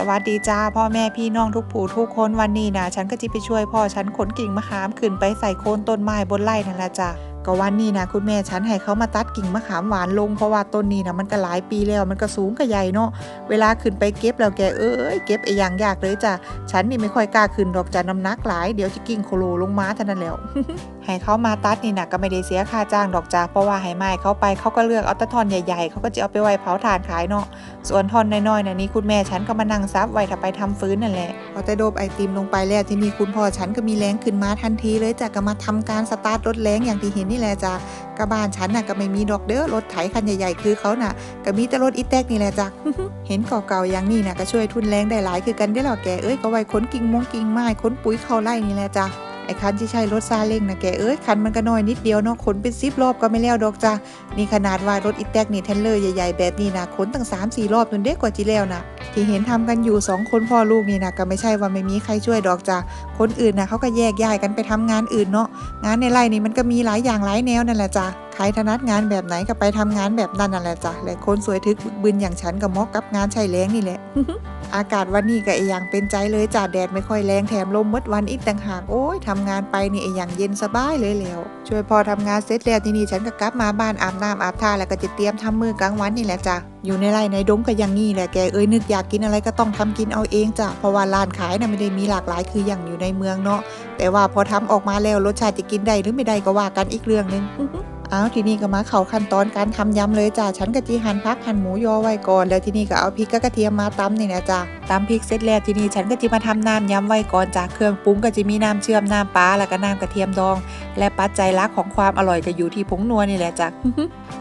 สวัสดีจ้าพ่อแม่พี่น้องทุกผู้ทุกคนวันนี้นะฉันก็จะไปช่วยพ่อฉันขนกิ่งมะขามขึ้นไปใส่โคนต้นไม้บนไร่นั่นแหละจ้า ก็วันนี้นะคุณแม่ฉันให้เขามาตัดกิ่งมะขามหวานลงเพราะว่าต้นนี้นะมันก็หลายปีแล้วมันก็สูงก็ใหญ่เนาะเวลาขึ้นไปเก็บแล้วแกเอ้ยเก็บไอ้อย่างยากเลยจ้ะฉันนี่ไม่ค่อยกล้าขึ้นดอกจ้ะน้ำหนักหลายเดี๋ยวจะกิ่งโคโลลงมาเท่านั้นแล้วให้เขามาตัดนี่นะก็ไม่ได้เสียค่าจ้างดอกจ้าเพราะว่าให้ไม้เขาไปเขาก็เลือกเอาตะทอนใหญ่ๆเขาก็จะเอาไปไว้เผาถ่านขายเนาะส่วนทอนน้อยๆนะนี่คุณแม่ฉันก็มานั่งซับไว้ถ้าไปทำฟื้นนั่นแหละพอแต่โดบไอติมลงไปแล้วที่นี่คุณพ่อฉันก็มีแรงขึ้นมาทันทีเลยจ้ะก็มาทำการสตาร์ทรถแรงอย่างที่เห็นนี่ี่แหละจ้ะกระบานฉันน่ะก็ไม่มีดอกเด้อรถไถคันใหญ่ๆ คือเขาน่ะก็มีแต่รถอีแตกนี่แหละจ้ะเห็นเก่าๆอย่างนี้น่ะก็ช่วยทุนแรงได้หลายคือกันได้หรอแกเอ้ยก็ไว้ขนกิ่งมงกิ่งไม้ขนปุ๋ยเข้าไร่นี่แหละจ้ะไอ้คันที่ใช้รถซาเล้งนะแกเอ้ยคันมันก็น้อยนิดเดียวเนาะขนเป็นซิบรอบก็ไม่แล้วดอกจ้ะนี่ขนาดว่ารถอีแตกนี่เทนเลอร์ใหญ่ๆแบบนี้นะขนตั้ง3 4รอบจนเด็กกว่าจีแล้วนะ ที่เห็นทำกันอยู่2คนพ่อลูกนี่นะก็ไม่ใช่ว่าไม่มีใครช่วยดอกจ้ะคนอื่นนะเขาก็แยกย้ายกันไปทำงานอื่นเนาะงานในไร่นี่มันก็มีหลายอย่างหลายแนวนั่นแหละจ้ะ ใครถนัดงานแบบไหนก็ไปทำงานแบบนั้นนั่นแหละจ้ะและคนสวยทึกบึกบึนอย่างฉันก็เหมอกกับงานใช้แรงนี่แหละ อากาศวันนี้ก็ไออย่างเป็นใจเลยจ้าแดดไม่ค่อยแรงแถมลมมดวันอีกต่างหากโอ้ยทำงานไปนี่ไออย่างเย็นสบายเลยแล้ว ช่วยพอทำงานเสร็จแล้วที่นี่ฉันก็กลับมาบ้านอาบน้ำอาบท่าแล้วก็จะเตรียมทำมือกลางวันนี่แหละจ้ะอยู่ในไร่ในดงก็ยังงี้แหละแกเอ้ยนึกอยากกินอะไรก็ต้องทำกินเอาเองจ้ะเพราะว่าร้านขายน่ะไม่ได้มีหลากหลายคืออย่างอยู่ในเมืองเนาะแต่ว่าพอทำออกมาแล้วรสชาติจะกินได้หรือไม่ได้ก็ว่ากันอีกเรื่องนึง อ้าวทีนี้ก็มาเข้าขั้นตอนการทำยำเลยจ้ะฉันก็จีหั่นพักหั่นหมูยอไว้ก่อน แล้วทีนี้ก็เอาพริกกับกระเทียมมาตำนี่นะจ้ะตำพริกเสร็จแล้วทีนี้ฉันก็จะมาทำน้ำยำไว้ก่อนจ้ะเครื่องปรุงก็จะมีน้ำเชื่อมน้ำปลาแล้วก็น้ำกระเทียมดอง และปัจจัยลักของความอร่อยก็อยู่ที่ผงนัวนี่แหละจ้ะ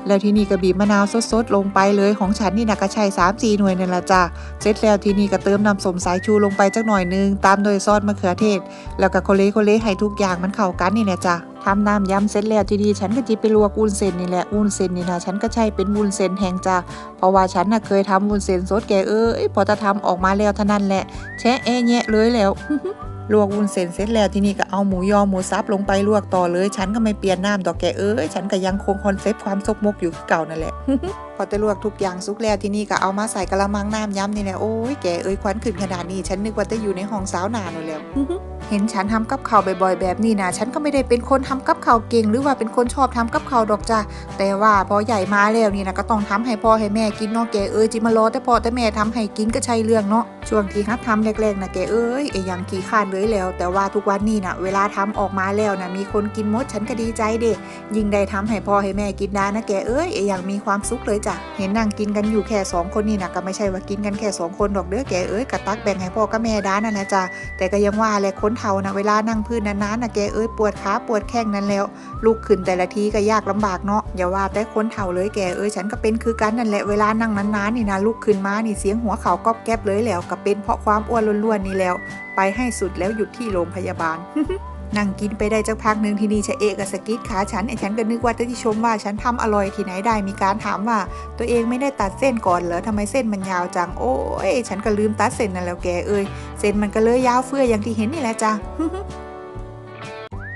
แล้วทีนี้ก็บีบมะนาวสดๆลงไปเลยของฉันนี่นะก็ใช้สามสี่หน่วยนี่แหละจ้ะเสร็จแล้วทีนี้ก็เติมน้ำสมสายชูลงไปจักหน่อยนึงตามด้วยซอสมะเขือเทศ แล้วก็โคเลโคเลให้ทุกอย่างมันเข้ากันนี่แหละจ้ะ ทำน้ำยำเสร็จแล้วทีนี้ฉันก็จีไปลวกวุ้นเส้นนี่แหละวุ้นเส้นนี่นะฉันก็ใช้เป็นวุ้นเส้นแห้งจ้าเพราะว่าฉันน่ะเคยทำวุ้นเส้นสดแกเอ้ยพอจะทำออกมาแล้วเท่านั้นแหละแชะแอะแยะเลยแล้วลวกวุ้นเส้นเสร็จแล้วทีนี้ก็เอาหมูยอหมูซับลงไปลวกต่อเลย ฉันก็ไม่เปลี่ยนน้ำดอกแกเอ้ยฉันก็ยังคงคอนเซปต์ความซกมกอยู่เก่านั่นแหละพอจะลวกทุกอย่างสุกแล้วที่นี้ก็เอามาใส่กระมังน้ำย้ำนี่แหละโอ้ยแกเอ้ยควันขึ้นขนาดนี้ ฉันนึกว่าจะอยู่ในห้องสาวนานแล้วเห็นฉันทำกับข้าวบ่อยๆแบบนี้นะฉันก็ไม่ได้เป็นคนทำกับข้าวเก่ง หรือว่าเป็นคนชอบทำกับข้าวดอกจ้ะแต่ว่าพอใหญ่มาแล้วนี่นะก็ต้องทำให้พ่อให้แม่กินเนาะแกเอ้ยจิมารอแต่พ่อแต่แม่ทำให้กินก็ใช่เรื่องเนาะช่วงที่ฮัดทำแรกๆนะแกเอ้ยไอ้ยังขี้ข้านเลยแล้ว แต่ว่าทุกวันนี้นะเวลาทำออกมาแล้วนะมีคนกินมดฉันก็ดีใจเด้ยิ่งได้ทำให้พ่อให้แม่กินได้นะแกเอ้ยไอ้ยังมีความสุขเลยจ้ะเห็นนั่งกินกันอยู่แค่สองคนนี่นะก็ไม่ใช่ว่ากินกันแค่สองคนดอกเด้อแกเอ้ยกะตักแบ่งให้พ่อกับแม่ด้านนั่นแหละจ้ะแต่ก็ยังว่าแหละคนเฒ่านะเวลานั่งพื้นนานๆนะแกเอ้ยปวดขาปวดแข้งนั้นแล้วลุกขึ้นแต่ละทีก็ยากลำบากเนาะอย่าว่าแต่คนเฒ่าเลยแกเอ้ยฉันก็เป็นคือกันนั่นแหละเวลานั่งนานๆนี่นะลุกขึ้นมานี่เสียงหัวเข่าก๊อบแก๊บเลยแล้วก็เป็นเพราะความอ้วนล้วนๆนี่แล้ว ไปให้สุดแล้วหยุดที่โรงพยาบาล นั่งกินไปได้จักพักหนึ่งทีนี้ชะเอกับสกิดขาฉันไอ้ฉันก็นึกว่าจะที่ชมว่าฉันทำอร่อยที่ไหนได้มีการถามว่า ตัวเองไม่ได้ตัดเส้นก่อนเหรอทำไมเส้นมันยาวจังโอ้ยฉันก็ลืมตัดเส้นนั่นแล้วแกเอ้ยเส้นมันก็เลยยาวเฟื่อยอย่างที่เห็นนี่แหละจ้ะ